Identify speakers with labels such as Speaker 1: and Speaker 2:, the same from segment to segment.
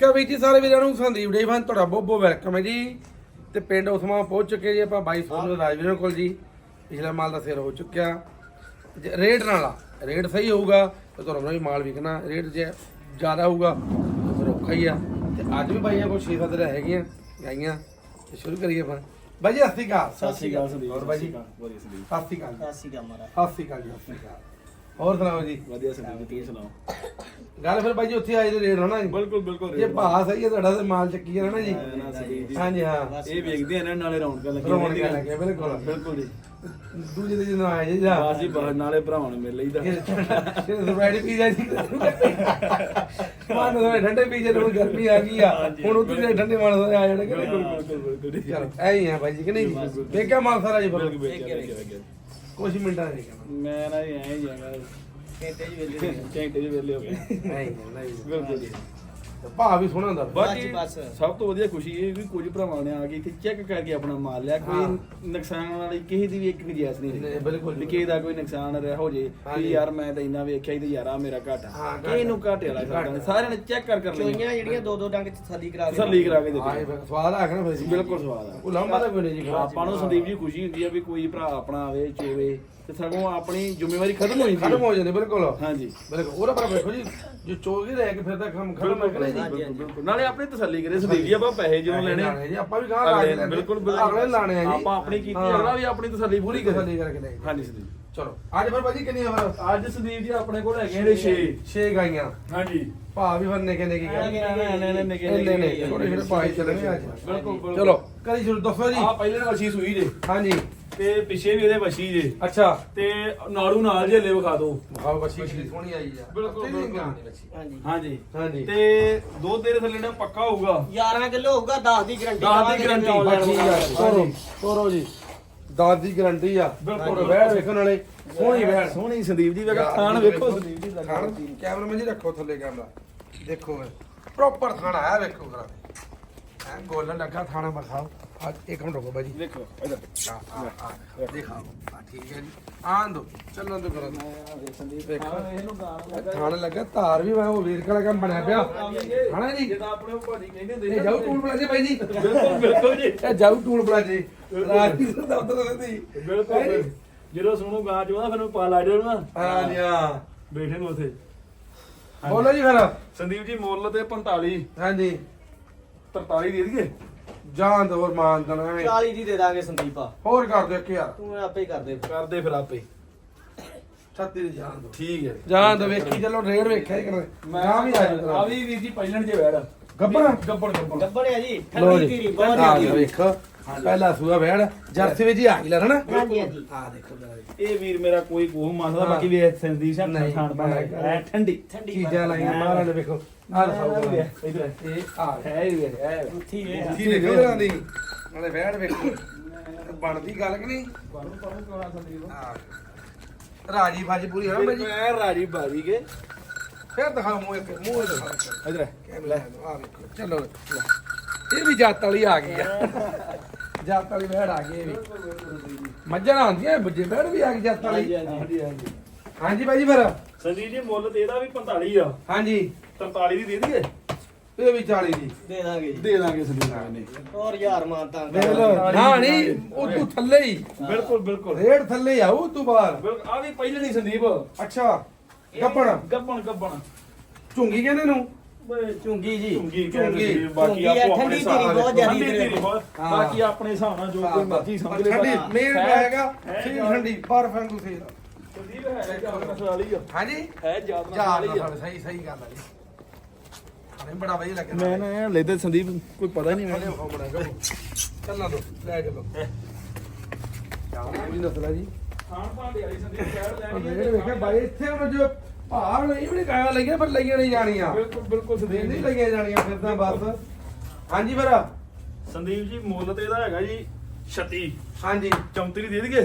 Speaker 1: ਕਵੀ ਜੀ ਸਾਰੇ ਵੀਰਾਂ ਨੂੰ ਸੰਦੀਪ ਡੇਵਨ ਤੁਹਾਡਾ ਬਹੁਤ ਬਹੁਤ ਵੈਲਕਮ ਹੈ ਜੀ। ਤੇ ਪਿੰਡ ਉਸਮਾ ਪਹੁੰਚ ਚੁੱਕੇ ਜੀ ਆਪਾਂ 22 ਸੌ ਰਾਜਵੀਰਾਂ ਕੋਲ ਜੀ। ਪਿਛਲਾ ਮਾਲ ਦਾ ਸੇਲ ਹੋ ਚੁੱਕਿਆ। ਜੇ ਰੇਟ ਨਾਲ ਆ ਰੇਟ ਸਹੀ ਹੋਊਗਾ ਤਾਂ ਤੁਹਾਨੂੰ ਵੀ ਮਾਲ ਵਿਕਣਾ। ਰੇਟ ਜੇ ਜ਼ਿਆਦਾ ਹੋਊਗਾ ਫਿਰ ਔਖਾ ਹੀ ਆ। ਤੇ ਅੱਜ ਵੀ ਬਾਈਆਂ ਕੋਲ 6-7 ਰਹਿ ਹੈਗੀਆਂ ਗਾਈਆਂ। ਤੇ ਸ਼ੁਰੂ ਕਰੀਏ ਆਪਾਂ। ਬਾਈ ਜੀ ਸਤਿ ਸ਼੍ਰੀ ਅਕਾਲ।
Speaker 2: ਸਤਿ ਸ਼੍ਰੀ ਅਕਾਲ ਸੰਦੀਪ
Speaker 1: ਹੋਰ ਬਾਈ ਜੀ? ਸਤਿ ਸ਼੍ਰੀ ਅਕਾਲ।
Speaker 3: ਸਤਿ ਸ਼੍ਰੀ ਅਕਾਲ ਮਹਾਰਾਜ।
Speaker 1: ਸਤਿ ਸ਼੍ਰੀ ਅਕਾਲ ਜੀ ਸਤਿ ਸ਼੍ਰੀ ਅਕਾਲ। ਹੋਰ ਸੁਣਾਓ ਜੀ?
Speaker 2: ਵਧੀਆ ਸੰਦੀਪ ਤੁਸੀਂ ਸੁਣਾਓ?
Speaker 1: ਗੱਲ ਫਿਰ ਬਾਈ ਜੀ ਉੱਥੇ ਆਏ ਦੇ ਰੇਟ ਹੋਣਾ ਜੀ?
Speaker 2: ਬਿਲਕੁਲ ਬਿਲਕੁਲ
Speaker 1: ਜੇ ਭਾਅ ਸਹੀ ਹੈ ਤੁਹਾਡਾ ਤੇ ਮਾਲ ਚੱਕੀ ਜਾਣਾ ਨਾ ਜੀ।
Speaker 2: ਜੀ।
Speaker 1: ਹਾਂਜੀ ਹਾਂ।
Speaker 2: ਇਹ ਵੇਖਦੇ ਆ ਨਾ ਨਾਲੇ ਰੌਣਕਾਂ ਲੱਗੀਆਂ
Speaker 1: ਰੌਣਕਾਂ। ਲੱਗੀਆਂ, ਬਿਲਕੁਲ।
Speaker 2: ਬਿਲਕੁਲ ਜੀ।
Speaker 1: ਦੂਜੇ ਦੇ ਜਦੋਂ ਆਏ ਜੀ ਜਾ।
Speaker 2: ਬਾਸ ਜੀ ਬਾਹਰ ਨਾਲੇ ਭਰਾਵਾਂ ਨੂੰ ਮਿਲ ਲਈਦਾ।
Speaker 1: ਫਿਰ ਸਪਰੈਡ ਪੀ ਜਾ ਜੀ ਮਾਨ ਦੇ ਠੰਡੇ ਪੀ ਜੇ ਹੁਣ ਗਰਮੀ ਆ ਗਈ ਆ। ਹੁਣ ਉਧਰ ਦੇ ਠੰਡੇ ਮਾਨ ਦੇ ਆ ਜਾਣਗੇ
Speaker 2: ਬਿਲਕੁਲ ਬਿਲਕੁਲ ਬਿਲਕੁਲ। ਜੀ।
Speaker 1: ਚਲੋ ਐ ਹੀ ਆ ਬਾਈ ਜੀ ਕਿ ਨਹੀਂ ਵੇਖਿਆ ਮਾਲ ਸਾਰਾ ਜੀ ਫਿਰ। ਕੁਝ ਮਿੰਟਾਂ ਦੇ ਦੇਖਿਆ
Speaker 2: ਮੈਂ ਨਾ ਜੀ ਐਂ ਹੀ ਜਾਗਾ
Speaker 3: ਘੰਟੇ ਜੀ ਵੇਲੇ
Speaker 2: ਘੰਟੇ ਦੇ ਵੇਲੇ ਹੋ ਗਏ।
Speaker 1: ਐ ਹੀ ਨਹੀਂ।
Speaker 2: ਬਿਲਕੁਲ
Speaker 1: ਭਾਅ ਵੀ ਸੋਹਣਾ ਹੁੰਦਾ।
Speaker 2: ਬਾਕੀ
Speaker 3: ਬਸ।
Speaker 2: ਸਭ ਤੋਂ ਵਧੀਆ ਖੁਸ਼ੀ ਇਹ ਵੀ ਕੁਝ ਭਰਾਵਾਂ ਨੇ ਆ ਕੇ ਇੱਥੇ ਚੈੱਕ ਕਰਕੇ ਆਪਣਾ ਮਾਲ ਲਿਆ।
Speaker 1: ਹਾਂ।
Speaker 2: ਕੋਈ ਨੁਕਸਾਨ ਵਾਲੀ ਕਿਸੇ ਦੀ ਵੀ ਇੱਕ ਗੁੰਜਾਇਸ਼ ਨਹੀਂ
Speaker 1: ਨਹੀਂ,
Speaker 2: ਰਹੀ।
Speaker 1: ਬਿਲਕੁਲ
Speaker 2: ਵੀ ਕਿਸੇ ਦਾ ਕੋਈ ਨੁਕਸਾਨ ਰਿਹਾ ਹੋ ਜੇ
Speaker 1: ਹਾਂਜੀ।
Speaker 2: ਵੀ ਯਾਰ ਮੈਂ ਤਾਂ ਇੰਨਾ ਵੇਖਿਆ ਹੀ ਤੇ ਯਾਰ ਆ ਮੇਰਾ ਘਾਟਾ।
Speaker 1: ਹਾਂ, ਘਾਟਾ।
Speaker 2: ਕਿਸੇ ਨੂੰ ਘਾਟੇ ਵਾਲਾ
Speaker 1: ਘਾਟਾ।
Speaker 2: ਸਰਦਾ ਸਾਰਿਆਂ ਨੇ ਚੈੱਕ ਕਰ ਕਰ ਲਈ
Speaker 3: ਚੋਈਆਂ ਜਿਹੜੀਆਂ ਦੋ ਦੋ ਡੰਗ ਚ ਥੱਲੀ ਕਰਾ ਕੇ
Speaker 2: ਤਸੱਲੀ ਕਰਾ ਕੇ ਦੇਖੀ
Speaker 1: ਫਿਰ ਸਵਾਦ ਆ ਗਿਆ ਨਾ ਫਿਰ ਜੀ।
Speaker 2: ਬਿਲਕੁਲ ਸਵਾਦ ਆ।
Speaker 1: ਉਹ ਲੰਬਾ ਤਾਂ ਕੋਈ ਨਹੀਂ ਜੀ
Speaker 2: ਆਪਾਂ ਨੂੰ ਸੰਦੀਪ ਜੀ ਖੁਸ਼ੀ ਹੁੰਦੀ ਆ ਵੀ ਕੋਈ ਭਰਾ ਆਪਣਾ ਆਵੇ ਚੋਵੇ ਤੇ ਸਗੋਂ ਆਪਣੀ ਜ਼ਿੰਮੇਵਾਰੀ ਖਤਮ ਹੋ ਜਾਂਦੀ
Speaker 1: ਖਤਮ
Speaker 2: ਹੈ
Speaker 1: ਹੋ ਜਾਂਦੇ ਬਿਲਕੁਲ।
Speaker 2: ਹਾਂਜੀ।
Speaker 1: ਬਿਲਕੁਲ। ਉਹਦਾ ਪਰ ਵੇਖੋ ਜੀ ਜੋ ਚੋਗੀ ਰਹਿ ਕੇ ਫਿਰ ਤਾਂ ਕੰਮ ਖਤਮ ਹੋ ਗਿਆ ਜੀ
Speaker 2: ਬਿਲਕੁਲ ਬਿਲਕੁਲ। ਨਾਲੇ ਆਪਣੀ ਤਸੱਲੀ ਕਰੇ ਸੰਦੀਪ ਜੀ ਆਪਾਂ ਪੈਸੇ ਜਦੋਂ ਲੈਣੇ।
Speaker 1: ਜੀ ਆਪਾਂ ਵੀ ਗਾਹ ਲਾ ਕੇ ਲੈਣੇ
Speaker 2: ਬਿਲਕੁਲ ਬਿਲਕੁਲ।
Speaker 1: ਅਗਲੇ ਲਾਣੇ ਆ ਜੀ।
Speaker 2: ਆਪਾਂ ਆਪਣੀ ਕੀਤੀ। ਅਗਲਾ ਵੀ ਆਪਣੀ ਤਸੱਲੀ ਪੂਰੀ ਕਰੇ।
Speaker 1: ਤਸੱਲੀ ਕਰਕੇ ਲੈ
Speaker 2: ਹਾਂਜੀ ਸੰਦੀਪ
Speaker 1: ਚਲੋ ਅੱਜ ਫਿਰ ਭਾਜੀ ਕਿੰਨੀ ਖਬਰ
Speaker 2: ਅੱਜ ਸੰਦੀਪ ਜੀ ਆਪਣੇ ਕੋਲ ਹੈਗੇ ਨੇ 6
Speaker 1: 6 ਗਾਈਆਂ।
Speaker 2: ਹਾਂਜੀ।
Speaker 1: ਭਾ ਵੀ ਫਿਰ ਨਿੱਕੇ ਨਿੱਕੇ
Speaker 3: ਨਿੱਕੇ
Speaker 1: ਗਾਈਆਂ
Speaker 3: ਨਿੱਕੇ
Speaker 1: ਇੰਨੇ ਨੇ ਛੋਟੇ ਛੋਟੇ ਭਾਈ ਚੱਲਣੇ ਅੱਜ।
Speaker 2: ਬਿਲਕੁਲ ਬਿਲਕੁਲ।
Speaker 1: ਚਲੋ ਕਰੀ ਸ਼ੁਰੂ ਦੱਸੋ ਜੀ।
Speaker 2: ਆ ਪਹਿਲੇ ਨਾਲ ਵਛੀ ਸੂਈ ਜੇ।
Speaker 1: ਹਾਂਜੀ।
Speaker 2: ਤੇ ਪਿੱਛੇ ਵੀ ਇਹਦੇ ਵਛੀ ਜੇ।
Speaker 1: ਅੱਛਾ।
Speaker 2: ਤੇ ਨਾੜੂ ਨਾਲ ਜੇ ਲੈ ਵਿਖਾ ਦਿਓ
Speaker 1: ਖਾਓ ਬੱਚੀ ਕਿੰਨੀ ਸੋਹਣੀ ਆਈ ਆ।
Speaker 2: ਬਿਲਕੁਲ, ਬਿਲਕੁਲ।
Speaker 3: ਹਾਂਜੀ।
Speaker 2: ਹਾਂਜੀ।
Speaker 1: ਹਾਂਜੀ।
Speaker 2: ਤੇ ਦੁੱਧ ਤੇਰੇ ਥੱਲੇ ਨਾ ਪੱਕਾ ਹੋਊਗਾ।
Speaker 3: 11 ਕਿਲੋ ਹੋਊਗਾ 10 ਦੀ ਗਰੰਟੀ
Speaker 2: 10 ਦੀ guarantee,
Speaker 1: ਬੱਚੀ ਆ। ਤੋਰੋ ਤੋਰੋ ਜੀ। ਦਾਦ ਦੀ ਗਾਰੰਟੀ ਆ।
Speaker 2: ਬਿਲਕੁਲ।
Speaker 1: ਬੈਠ ਵੇਖਣ ਵਾਲੇ। ਸੋਹਣੀ ਬੈਠ
Speaker 2: ਸੋਹਣੀ ਸੰਦੀਪ ਜੀ ਵੇਖਾ ਖਾਣ ਵੇਖੋ। ਸੰਦੀਪ ਜੀ
Speaker 1: ਕੈਮਰਾਮੈਨ ਜੀ ਰੱਖੋ ਥੱਲੇ ਕੈਮਰਾ ਦੇਖੋ ਪ੍ਰੋਪਰ ਖਾਣਾ ਹੈ ਵੇਖੋ ਕਰਾ ਐ ਗੋਲਨ ਲੱਗਾ ਥਾਣਾ ਬਖਾਓ ਆ ਇੱਕ ਮਿੰਟ ਰੁਕੋ ਬਾਜੀ।
Speaker 2: ਦੇਖੋ ਇਧਰ।
Speaker 1: ਆ ਆ ਆ ਦਿਖਾਓ ਆ ਠੀਕ ਹੈ ਜੀ। ਆਂ ਦੋ ਚੱਲਣ ਦੋ ਕਰਾਂ।
Speaker 2: ਸੰਦੀਪ
Speaker 1: ਵੇਖੋ।
Speaker 2: ਇਹਨੂੰ ਗਾਣ
Speaker 1: ਥਾਣ ਲੱਗਾ ਧਾਰ ਵੀ ਮੈਂ ਉਹ ਵੀਰ ਕਲਾ ਕੰਮ ਬਣਿਆ ਪਿਆ। ਹਨਾ ਜੀ?
Speaker 2: ਜਿਹਦਾ ਆਪਣੇ ਉਹ ਭਾਜੀ ਕਹਿੰਦੇ ਹੁੰਦੇ
Speaker 1: ਇਹ ਜਾਊ ਟੂਲ ਪਲਾਜੇ ਬਾਈ ਜੀ?
Speaker 2: ਬਿਲਕੁਲ ਬਿਲਕੁਲ ਜੀ।
Speaker 1: ਇਹ ਜਾਊ ਟੂਲ ਪਲਾਜੇ। ਰਾਜੀ ਦਾ ਦਫ਼ਤਰ ਦੇ ਦੀ
Speaker 2: ਬਿਲਕੁਲ। ਜਦੋਂ ਸੁਣੂ ਗਾਂ ਚ ਉਹਦਾ ਫਿਰ ਮੈਂ ਪਾ ਲਾ ਜਾਉ ਨਾ।
Speaker 1: ਹਾਂ ਜੀ ਹਾਂ।
Speaker 2: ਬੈਠੇ ਨੂੰ ਉਥੇ।
Speaker 1: ਬੋਲੋ ਜੀ ਫਿਰ।
Speaker 2: ਸੰਦੀਪ ਜੀ ਮੁੱਲ ਤੇ 45
Speaker 1: ਹਾਂਜੀ।
Speaker 2: 43 ਦੇ ਦਈਏ।
Speaker 1: ਜਾਨ ਦੋ ਹੋਰ ਮਾਨ ਦਣਾ
Speaker 3: 40 ਦੀ ਦੇ ਦਾਂਗੇ ਸੰਦੀਪਾ।
Speaker 1: ਹੋਰ ਕਰ ਦਿਓ ਕਿ ਯਾਰ
Speaker 3: ਤੂੰ ਆਪੇ ਹੀ ਕਰ ਦੇ।
Speaker 2: ਕਰਦੇ ਫਿਰ ਆਪੇ।
Speaker 1: 36 ਦੀ ਜਾਨ ਦੋ।
Speaker 2: ਠੀਕ ਹੈ।
Speaker 1: ਜਾਨ ਦੋ ਵੇਖੀ ਚਲੋ ਰੇਡ ਵੇਖਿਆ ਹੀ ਕਰ। ਨਾ ਵੀ ਆ
Speaker 2: ਆ ਵੀ ਵੀਰ ਜੀ ਪਹਿਲਣ ਚ ਵੈੜ
Speaker 1: ਗੱਬੜ
Speaker 2: ਗੱਬੜ ਗੱਬੜ
Speaker 3: ਗੱਬੜਿਆ ਜੀ। ਠੰਡੀ
Speaker 1: ਜੀ।
Speaker 3: ਧੀਰੀ ਬਹੁਤ
Speaker 1: ਆ ਵੇਖੋ। ਪਹਿਲਾ ਸੂਆ ਵੈੜ ਜਰਸੀ ਵਿੱਚ ਹੀ ਆ ਗਈ ਲੈ ਹਨਾ?
Speaker 3: ਹਾਂਜੀ ਹਾਂਜੀ।
Speaker 1: ਆ ਦੇਖੋ ਜਰਾ ਜੀ।
Speaker 2: ਇਹ ਵੀਰ ਮੇਰਾ ਕੋਈ ਕੋਹ ਮੰਨਦਾ। ਬਾਕੀ ਵੀ ਸੰਦੀਪ ਸਿੰਘ
Speaker 1: ਨਹੀਂ,
Speaker 2: ਖਾਣ ਪਾਣਾ। ਹੈ ਠੰਡੀ।
Speaker 3: ਠੰਡੀ
Speaker 1: ਚੀਜ਼ਾਂ ਲਾਈਆਂ ਮਹਾਰਾਜ ਨੇ ਵੇਖੋ। ਆ ਦਿਖਾਓ
Speaker 2: ਇਧਰ।
Speaker 1: ਇਹ ਆ
Speaker 2: ਹੈ ਹੀ ਵੀਰ ਹੈ।
Speaker 3: ਉੱਥੀ ਵੇ
Speaker 1: ਕੀ ਦੇਖੋ ਜਰਾ ਦੀ। ਨਾਲੇ ਵੈੜ ਵੇਖੋ। ਬਣਦੀ ਗੱਲ ਕਿ ਨਹੀਂ? ਹਾਂ ਰਾਜੀ ਬਾਜੀ ਪੂਰੀ ਹੋਣਾ ਬਾਜੀ
Speaker 2: ਮੈਂ ਰਾਜੀ ਬਾਜੀ ਕੇ।
Speaker 1: ਫਿਰ ਦਿਖਾਓ ਮੂੰਹ ਇੱਕ ਮੂੰਹ ਦਿਖਾਓ।
Speaker 2: ਇਧਰ।
Speaker 1: ਲੈ ਆ ਵੇਖੋ। ਚਲੋ ਲੈ। ਇਹ ਵੀ ਜੱਤ ਵਾਲੀ ਆ ਗਈ ਆ। ਜੱਤ ਵਾਲੀ ਵੈੜ ਆ ਗਈ ਇਹ ਵੀ। ਮੱਝਾਂ ਆਉਂਦੀਆਂ ਬੱਜੇ ਵੈੜ ਵੀ ਆ ਗਈ ਜੱਤ ਵਾਲੀ
Speaker 2: ਹਾਂਜੀ ਹਾਂਜੀ
Speaker 1: ਹਾਂਜੀ ਬਾਜੀ ਫਿਰ।
Speaker 2: ਸੰਦੀਪ ਜੀ ਮੁੱਲ ਤੇ ਇਹਦਾ ਵੀ 45 ਆ।
Speaker 1: ਹਾਂਜੀ।
Speaker 2: 43 ਦੀ ਦੇ ਦਈਏ?
Speaker 1: ਇਹ ਵੀ 40 ਦੀ।
Speaker 3: ਦੇ ਦਾਂਗੇ ਜੀ।
Speaker 2: ਦੇ ਦਾਂਗੇ ਸੰਦੀਪ ਨੇ
Speaker 3: ਹੋਰ ਯਾਰ ਮਾਨ ਤਾਂ
Speaker 1: ਵੇਖ ਲਓ ਨਾ ਨਹੀਂ ਉਹ ਤੂੰ ਥੱਲੇ ਹੀ।
Speaker 2: ਬਿਲਕੁਲ ਬਿਲਕੁਲ।
Speaker 1: ਰੇਡ ਥੱਲੇ ਹੀ ਆਉ ਤੂੰ ਬਾਹਰ।
Speaker 2: ਬਿਲਕੁਲ ਆ ਵੀ ਪਹਿਲੇ ਨਹੀਂ ਸੰਦੀਪ।
Speaker 1: ਅੱਛਾ ਗੱਪਣ।
Speaker 2: ਗੱਬਣ ਗੱਬਣ
Speaker 1: ਝੁੰਗੀ ਕਹਿੰਦੇ ਨੂੰ।
Speaker 3: ਚੁੰਗੀ ਜੀ।
Speaker 2: ਝੁੰਗੀ
Speaker 1: ਝੁੰਗੀ।
Speaker 2: ਕਹਿੰਦੇ ਬਾਕੀ
Speaker 3: ਆ,
Speaker 2: ਆਪੋ ਆਪਣੇ
Speaker 3: ਠੰਡੀ
Speaker 2: ਨਾਲ
Speaker 3: ਬਹੁਤ ਜ਼ਿਆਦੀ
Speaker 2: ਠੰਡੀ ਧੀਰੀ ਬਹੁਤ।
Speaker 1: ਹਾਂ।
Speaker 2: ਬਾਕੀ ਆਪਣੇ ਹਿਸਾਬ ਨਾਲ ਜੋ ਕੋਈ ਮਰਜ਼ੀ ਸਮਝ ਲੈ
Speaker 1: ਠੰਡੀ
Speaker 2: ਬਾਕੀ
Speaker 1: ਹੈਗਾ
Speaker 2: ਹੈ
Speaker 1: ਸੀ ਠੰਡੀ ਬਰਫ ਵਾਂਗੂ ਸੀ
Speaker 2: ਸੰਦੀਪ ਹੈ ਜ਼ਿਆਦਾ ਨਸਲ ਵਾਲੀ ਆ।
Speaker 1: ਹਾਂਜੀ?
Speaker 2: ਹੈ ਜ਼ਿਆਦਾ
Speaker 1: ਜਾ
Speaker 2: ਨਸਲ ਵਾਲੀ ਆ।
Speaker 1: ਸਹੀ ਸਹੀ ਗੱਲ ਹੈ ਜੀ। ਨਹੀਂ ਬੜਾ ਵਧੀਆ ਲੱਗਿਆ
Speaker 2: ਮੈਂ ਨਾ ਲੈਦੇ ਸੰਦੀਪ ਕੋਈ ਪਤਾ ਨਹੀਂ
Speaker 1: ਬੜਾ ਗੱਬੂ ਚੱਲਾਂ ਦੋ ਲੈ ਚਲੋ। ਕੀ ਨਸਲ ਹੈ ਜੀ।
Speaker 2: ਖਾਣ ਪਾਣ ਦੀ ਵਾਲੀ ਸੰਦੀਪ ਸ਼ਹਿਰ ਲੈਣੀ
Speaker 1: ਜਿਹੜੇ ਵੇਖਿਆ ਬਾਈ ਇੱਥੇ ਉਹ ਜੋ ਭਾਰ ਨਹੀਂ ਵੀ ਕਾਇਆ ਲੱਗਿਆ ਪਰ ਲੱਗੀਆਂ ਨਹੀਂ ਜਾਣੀਆਂ।
Speaker 2: ਬਿਲਕੁਲ ਬਿਲਕੁਲ
Speaker 1: ਦੇ
Speaker 2: ਸੰਦੀਪ
Speaker 1: ਨਹੀਂ
Speaker 2: ਜੀ।
Speaker 1: ਲੱਗੀਆਂ ਜਾਣੀਆਂ ਫਿਰ ਤਾਂ ਬਸ। ਹਾਂਜੀ ਫਿਰ।
Speaker 2: ਸੰਦੀਪ ਜੀ ਮੁੱਲ ਤੇ ਇਹਦਾ ਹੈਗਾ ਜੀ 36
Speaker 1: ਹਾਂਜੀ।
Speaker 2: 34 ਦੇ ਦਈਏ?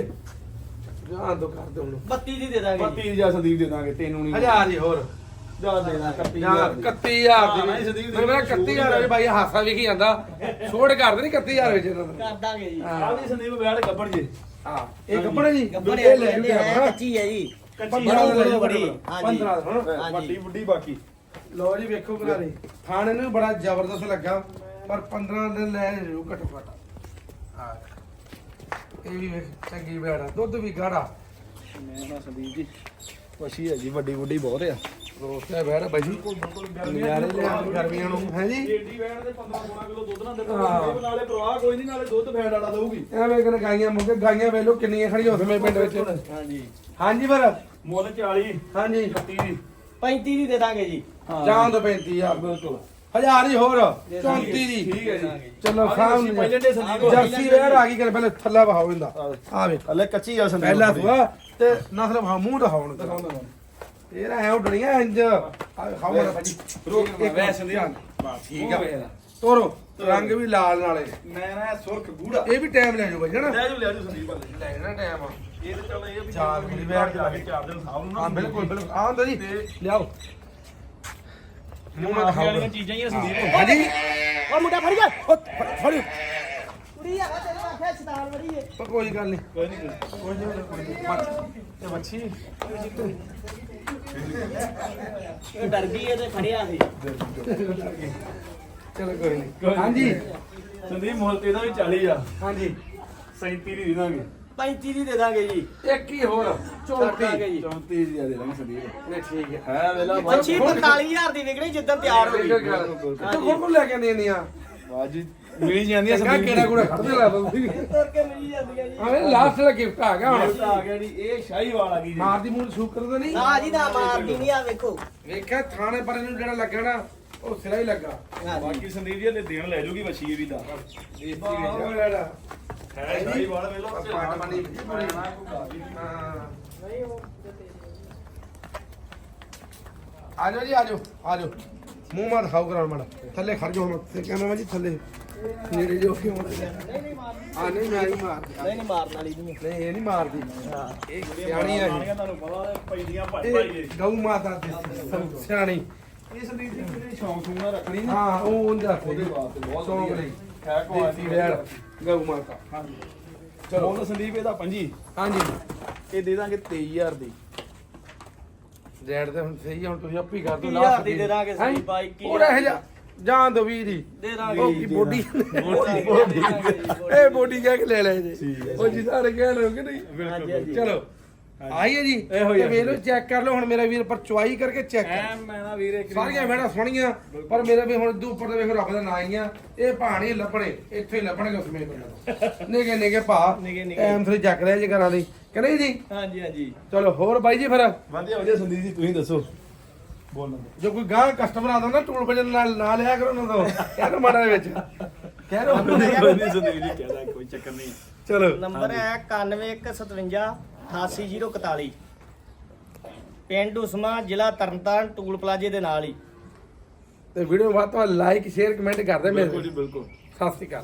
Speaker 1: ਜਾਂ ਦੋ ਕਰ ਦੋ ਹੁਣ
Speaker 3: 32 ਦੀ ਦੇ ਦਾਂਗੇ ਜੀ
Speaker 2: 32 ਜਾਂ ਸੰਦੀਪ ਦੇ ਦਾਂਗੇ ਤੈਨੂੰ ਨਹੀਂ।
Speaker 1: ਹਜ਼ਾਰ ਜੀ ਹੋਰ।
Speaker 2: ਜਾ ਦੇ ਦਾਂ 31
Speaker 1: ਜਾਂ 31000
Speaker 2: ਹਾਂ,
Speaker 1: ਦੀ
Speaker 2: ਨਹੀਂ ਸੰਦੀਪ
Speaker 1: ਮੈਂ ਮੇਰਾ 31000 ਵੀ ਬਾਈ ਹਾਸਾ ਵੀ ਕੀ ਜਾਂਦਾ। ਛੋੜ ਕਰ ਦੇ ਨਹੀਂ 31000 ਵਿੱਚ ਇਹਨਾਂ ਦਾ
Speaker 3: ਕਰ ਦਾਂਗੇ ਜੀ।
Speaker 1: ਹਾਂ।
Speaker 2: ਆ ਵੀ ਸੰਦੀਪ ਬੈਠ ਗੱਬਣ ਜੇ।
Speaker 1: ਹਾਂ ਇਹ ਕੱਪੜੇ ਇਹ ਲੈ।
Speaker 3: ਕੱਚੀ ਹੈ ਜੀ।
Speaker 2: ਕੱਚੀ
Speaker 3: ਬੜੀ
Speaker 1: ਲੈ
Speaker 3: ਬੜੀ
Speaker 1: ਬੜੀ।
Speaker 3: ਹਾਂਜੀ।
Speaker 1: 15 ਹੁਣ
Speaker 3: ਹਾਂਜੀ।
Speaker 2: ਵੱਡੀ ਬੁੱਢੀ ਬਾਕੀ।
Speaker 1: ਲਓ ਜੀ ਵੇਖੋ ਘਰਾਰੇ ਖਾਣੇ ਨੂੰ ਵੀ ਬੜਾ ਜ਼ਬਰਦਸਤ ਲੱਗਾ ਪਰ 15 ਦਿਨ ਲੈ ਜੂ ਘੱਟੋ ਘੱਟ। ਇਹ ਵੀ ਵੇਖ ਚੰਗੀ ਬੈੜਾ ਦੁੱਧ ਵੀ ਗਾੜਾ।
Speaker 2: ਮੈਂ ਨਾ ਸੰਦੀਪ ਜੀ ਵਸ਼ੀ ਹੈ ਜੀ ਵੱਡੀ ਵੱਡੀ ਬਹੁਤ ਆ।
Speaker 1: ਰੋਸਿਆ ਬੈੜਾ ਬਾਈ ਜੀ। ਨਜ਼ਾਰੇ ਲੈ ਆ ਗਰਮੀਆਂ ਨੂੰ। ਹੈ ਜੀ?
Speaker 2: ਏਡੀ ਵੈਣ ਦੇ 15 16 ਕਿਲੋ ਦੁੱਧ ਨਾ। ਦੇ
Speaker 1: ਹਾਂ।
Speaker 2: ਨਾਲੇ ਪ੍ਰਵਾਹ ਕੋਈ ਨਹੀਂ ਨਾਲੇ ਦੁੱਧ ਫੈਟ ਵਾਲਾ ਦਊਗੀ।
Speaker 1: ਐਵੇਂ ਕਿਨ ਗਾਈਆਂ ਮੁੱਕੇ ਗਾਈਆਂ ਵੇਲੋ ਕਿੰਨੀਆਂ ਖੜੀਆਂ ਉਸ ਸਮੇਂ ਪਿੰਡ ਵਿੱਚ।
Speaker 3: ਹਾਂਜੀ।
Speaker 1: ਹਾਂਜੀ ਫਿਰ।
Speaker 2: ਮੁੱਲ 40
Speaker 1: ਹਾਂਜੀ।
Speaker 2: 30 ਦੀ।
Speaker 3: 35 ਦੀ ਦੇ ਦਾਂਗੇ ਜੀ।
Speaker 1: ਜਾਂ ਤੋਂ 35000
Speaker 2: ਬਿਲਕੁਲ
Speaker 1: ਹਜ਼ਾਰ ਹੀ ਹੋਰ
Speaker 3: ਦੇ
Speaker 1: 34 ਦੀ।
Speaker 2: ਠੀਕ ਹੈ ਜੀ।
Speaker 1: ਚਲੋ ਸਾਹਮਣੇ।
Speaker 2: ਜਰਸੀ ਪਹਿਲੇ ਦੇ ਸੰਦੀਪ
Speaker 1: ਜਰਸੀ ਵੇੜ ਆ ਗਈ ਕਰ ਪਹਿਲੇ ਥੱਲਾ ਬਹਾਓ ਇਹਦਾ। ਆ ਵੇ
Speaker 2: ਹਲੇ ਕੱਚੀ ਆ ਸੰਦੀਪ
Speaker 1: ਪਹਿਲਾ ਸੁਆ ਤੇ ਨਸਲ ਬਹਾ ਮੂੰਹ ਦਿਖਾਉਣ ਇਹ ਰਾ ਐ ਉਡਣੀਆਂ ਇੰਜ। ਆ ਖਾਓ ਮੇਰਾ ਭਾਜੀ।
Speaker 2: ਰੋਕ
Speaker 1: ਇੱਕ
Speaker 2: ਵੈ
Speaker 1: ਮਿੰਟ,
Speaker 2: ਸੰਦੀਪ
Speaker 1: ਬਸ
Speaker 2: ਠੀਕ ਆ
Speaker 1: ਤੋਰੋ। ਰੰਗ ਵੀ ਲਾਲ ਨਾਲੇ।
Speaker 2: ਮੈਂ ਨਾ ਸੁਰਖ ਗੂੜਾ।
Speaker 1: ਇਹ ਵੀ ਟਾਈਮ ਲੈ ਜਾਓ ਭਾਈ ਹਨਾ?
Speaker 2: ਲੈ ਜੂ ਲੈ ਜੂ ਸੰਦੀਪ ਹਲੇ
Speaker 1: ਲੈ ਜਾਣਾ ਟਾਈਮ।
Speaker 2: ਇਹ ਤੇ ਚੱਲ ਇਹ ਵੀ
Speaker 1: ਚਾਰ ਮਿਲੀ ਬੈਠ
Speaker 2: ਕੇ। ਚਾਰ ਦਿਨ ਸਾਹਬ ਨੂੰ ਨਾ
Speaker 1: ਹਾਂ ਬਿਲਕੁਲ ਬਿਲਕੁਲ। ਆ ਹੁੰਦਾ ਜੀ।
Speaker 2: ਤੇ
Speaker 1: ਲਿਆਓ। ਮੂੰਹ
Speaker 2: ਮਾਫੀ
Speaker 1: ਖਾਓ
Speaker 2: ਵਾਲੀਆਂ ਚੀਜ਼ਾਂ ਹੀ ਆ ਸੰਦੀਪ
Speaker 1: ਹਾਂਜੀ।
Speaker 3: ਓ ਮੁੰਡਾ ਫੜ
Speaker 1: ਉਹ ਫੜਿਓ।
Speaker 3: ਕੁੜੀ ਆ ਤੇਰੇ ਆਖਿਆ ਸ਼ੈਤਾਨ ਬੜੀ ਏ।
Speaker 1: ਕੋਈ ਗੱਲ ਨਹੀਂ।
Speaker 2: ਕੋਈ ਨਹੀਂ
Speaker 1: ਕੋਈ ਨਹੀਂ। ਕੋਈ ਨਹੀਂ ਮੱਛ- ਇਹ
Speaker 3: ਡਰ ਗਈ ਏ ਤੇ ਫੜਿਆ ਸੀ
Speaker 1: ਚਲੋ ਕੋਈ ਨਹੀਂ ਹਾਂਜੀ।
Speaker 2: ਸੰਦੀਪ ਮੁੱਲ ਤੇ ਇਹਦਾ ਵੀ 40 ਆ।
Speaker 1: ਹਾਂਜੀ।
Speaker 2: 37 ਦੀ ਦੇ ਦਾਂਗੇ।
Speaker 3: 35 ਦੀ ਦੇ ਦਾਂਗੇ ਜੀ।
Speaker 1: ਇੱਕ ਹੀ ਹੋਰ।
Speaker 3: ਛੱਡ ਦਾਂਗੇ
Speaker 1: 34
Speaker 3: ਜੀ।
Speaker 2: 34 ਦੀ ਦੇ ਦਾਂਗੇ ਸੰਦੀਪ।
Speaker 1: ਨਹੀਂ ਠੀਕ ਹੈ।
Speaker 2: ਹੈ ਵੇਲਾ
Speaker 3: ਮੱਛੀ 45000 ਦੀ ਵਿਕਣੀ ਜਿੱਦਾਂ ਤਿਆਰ ਹੋ ਗਈ।
Speaker 1: ਤੂੰ ਕੋਲ ਕੋਲ ਲੈ ਕੇ ਆਉਂਦੀਆਂ ਨੀਆਂ
Speaker 2: ਬਾਜੀ ਮਿਲੀ ਜਾਂਦੀਆਂ
Speaker 1: ਚੰਗਾ ਕਿਹੜਾ ਕੋੜਾ ਖੜਦੇ ਲਾ ਤੁਸੀਂ
Speaker 3: ਤੁਰ ਕੇ ਮਿਲੀ ਜਾਂਦੀਆਂ ਜੀ।
Speaker 1: ਆਵੇਂ ਲਾਸਟ ਵਾਲਾ ਗਿਫਟ ਆ ਗਿਆ ਹੁਣ।
Speaker 2: ਆ ਗਿਆ ਜੀ ਇਹ ਸ਼ਾਹੀ ਵਾਲ ਆ ਗਈ ਜੀ।
Speaker 1: ਮਾਰਦੀ ਮੂੰਹ ਸ਼ੂਕਰ ਤਾਂ ਨਹੀਂ।
Speaker 3: ਨਾ ਜੀ ਨਾ ਮਾਰਦੀ ਨਹੀਂ ਆ ਵੇਖੋ।
Speaker 1: ਵੇਖਿਆ ਥਾਣੇ ਪਰ ਨੂੰ ਜਿਹੜਾ ਲੱਗਾ ਨਾ ਉਹ ਸਿਰਾ ਹੀ ਲੱਗਾ।
Speaker 2: ਬਾਕੀ ਸੰਦੀਪ ਜੀ ਹਲੇ ਦੇਣ ਲੈ ਜੂਗੀ ਬੱਚੀ ਇਹ ਵੀ ਦਾ ਹੈ ਸ਼ਾਹੀ ਵਾਲ ਵੇਲੋ
Speaker 1: ਪਾਟ ਬਣੀ
Speaker 2: ਹਾਂ।
Speaker 3: ਨਹੀਂ ਉਹ
Speaker 1: ਆ ਜਾਓ ਜੀ ਆ ਜਾਓ ਆ ਜਾਓ। ਮੂੰਹ ਮਾ ਦਿਖਾਓ ਕਰਾਂ ਮੜਾ। ਥੱਲੇ ਖੜ ਜਾਓ ਹੁਣ ਤੇ ਕਹਿੰਦਾ ਜੀ ਥੱਲੇ। ਨੇੜੇ ਜੋ ਕਿਉਂ
Speaker 3: ਨਹੀਂ ਨਹੀਂ
Speaker 1: ਆ ਨਹੀਂ ਮੈਂ ਨਹੀਂ ਮਾਰਦੀ।
Speaker 3: ਨਹੀਂ ਨਹੀਂ ਮਾਰਨ ਵਾਲੀ ਨਹੀਂ।
Speaker 1: ਨਹੀਂ ਇਹ ਨਹੀਂ ਮਾਰਦੀ।
Speaker 3: ਹਾਂ।
Speaker 1: ਇਹ ਸਿਆਣੀ ਆ ਜੀ।
Speaker 2: ਤੁਹਾਨੂੰ ਪਤਾ ਪੈਦੀਆਂ ਭਾਈ ਭਾਈ
Speaker 1: ਇਹ ਗਊ ਮਾਤਾ ਦੀ ਸਿਆਣੀ।
Speaker 2: ਇਹ ਸੰਦੀਪ ਜੀ ਜਿਹੜੇ ਸ਼ੌਂਕ ਸ਼ੂੰਗਾ ਰੱਖਣੀ ਨਾ?
Speaker 1: ਹਾਂ ਉਹ ਉਹਦਾ
Speaker 2: ਉਹਦੇ ਵਾਸਤੇ ਬਹੁਤ
Speaker 1: ਸ਼ੌਂਕ ਲਈ।
Speaker 2: ਹੈ
Speaker 1: ਗਊ ਮਾਤਾ।
Speaker 2: ਹਾਂਜੀ।
Speaker 1: ਚਲੋ।
Speaker 2: ਚਲੋ ਹੁਣ ਸੰਦੀਪ ਇਹਦਾ ਪੰਜੀ।
Speaker 1: ਹਾਂਜੀ।
Speaker 2: ਇਹ ਦੇ ਦਾਂਗੇ 23000 ਦੀ।
Speaker 1: ਰੇਟ ਤੇ ਹੁਣ ਸਹੀ ਆ, ਹੁਣ ਤੁਸੀਂ ਆਪੀ ਕਰ ਦਿਓ
Speaker 3: ਵੀਹ ਹਜ਼ਾਰ ਦੀ ਦੇ ਦਾਂਗੇ ਸਹੀ ਬਾਈ, ਇੱਕੀ
Speaker 1: ਉਹ ਰਹਿ ਜਾ ਜਾਂ ਦੋ 20 ਦੀ
Speaker 3: ਦੇ। ਦਾਂਗੇ
Speaker 1: ਉਹ
Speaker 3: ਜੀ,
Speaker 1: ਕੀ
Speaker 3: ਦੇ
Speaker 1: ਬੋਡੀ
Speaker 3: ਦੇ ਜੀ।
Speaker 1: ਇਹ ਬੋਡੀ ਕਹਿ ਕੇ ਲੈ ਲੈ ਜੀ।
Speaker 2: ਹੈ।
Speaker 1: ਉਹ ਜਿੱਦਾਂ ਰ ਕਹਿ ਲਓ ਕਿ ਨਹੀਂ?
Speaker 3: ਹਾਂਜੀ, ਹਾਂਜੀ।
Speaker 1: ਚਲੋ। ਆਈ ਹੈ ਜੀ?
Speaker 2: ਇਹੋ ਹੀ
Speaker 1: ਤੇ
Speaker 2: ਆ
Speaker 1: ਵੇਖ ਲਓ ਚੈੱਕ ਕਰ ਲਓ ਹੁਣ ਮੇਰਾ ਵੀਰ ਪਰ ਚੁਆਈ ਕਰਕੇ ਚੈੱਕ ਕਰ
Speaker 2: ਐ ਮੈਂ ਨਾ ਵੀਰੇ
Speaker 1: ਸਾਰੀਆਂ ਵੇੜਾਂ ਸੋਹਣੀਆਂ ਪਰ ਮੇਰੇ ਵੀ ਹੁਣ ਦੂ ਉੱਪਰ ਦੇ ਵੇਖੋ ਰੱਬ ਦਾ ਨਾਂ ਹੀ ਆ ਇਹ ਪਹਾੜੀ ਲੱਭਣੇ ਇੱਥੇ ਹੀ ਲੱਭਣਗੇ ਉਸ ਮੇਂ ਪਿੰਡ ਨਿਗੇ ਨਿਗੇ ਭਾ
Speaker 3: ਨਿੱਘੇ ਨਿੱਘੇ।
Speaker 1: ਐਮ ਚੱਕ ਰਿਹਾ ਜੀ ਘਰਾਂ ਦੀ ਕਿ ਨਹੀਂ ਜੀ?
Speaker 3: ਹਾਂਜੀ ਹਾਂਜੀ।
Speaker 1: ਚਲੋ ਹੋਰ ਬਾਈ ਜੀ ਫਿਰ?
Speaker 2: ਵਧੀਆ ਵਧੀਆ ਸੰਦੀਪ ਜੀ ਤੁਸੀਂ ਦੱਸੋ। ਬੋਲਣ ਦੇ
Speaker 1: ਜੋ ਕੋਈ ਗਾਂ ਕਸਟਮਰ ਆਉਂਦਾ ਨਾ ਟੂਲ ਭਜਨ ਨਾਲ ਨਾ ਲਿਆ ਕਰੋ ਨਾ ਦੋ ਕਹਿ ਮਾੜਾ ਦੇ ਵਿੱਚ। ਕਹਿ ਰੋ
Speaker 2: ਨਹੀਂ ਸੰਦੀਪ ਜੀ ਕਹਦਾ ਕੋਈ ਚੱਕਰ ਨਹੀਂ।
Speaker 1: ਚਲੋ।
Speaker 3: ਨੰਬਰ ਹੈ 9157 88041 ਪਿੰਡ ਉਸਮਾ ਜ਼ਿਲ੍ਹਾ ਤਰਨਤਾਰਨ ਟੂਲ ਪਲਾਜ਼ੇ ਦੇ ਨਾਲ ਹੀ।
Speaker 1: ਤੇ ਵੀਡੀਓ ਬਾਤ ਤੋਂ ਲਾਈਕ ਸ਼ੇਅਰ ਕਮੈਂਟ ਕਰਦੇ ਮੇਰੇ
Speaker 2: ਬਿਲਕੁਲ ਜੀ ਬਿਲਕੁਲ।
Speaker 1: ਸਤਿ ਸ਼੍ਰੀ ਅਕਾਲ।